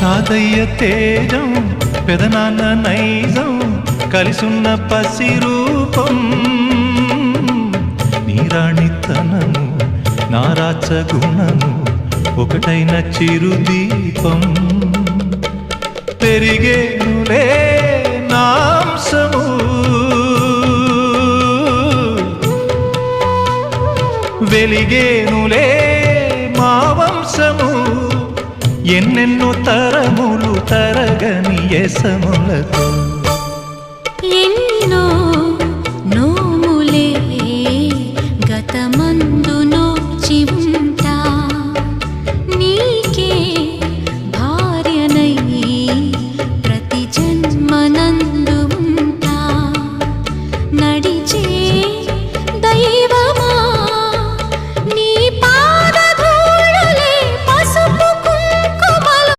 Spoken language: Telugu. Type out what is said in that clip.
తాతయ్య తేజం పెదనాన్న నైజం కలిసున్న పసి రూపం. నీరాణితనము నారాచ గుణము ఒకటైన చిరుదీపం. పెరిగేనులే నాంసము. వెలిగేనులే ఎన్నెన్నో తరములు తరగని ఎసములతో. ఎన్నో నోములే గతమందు నోచి నీకే భార్యనై ప్రతి జన్మనందు నడిచే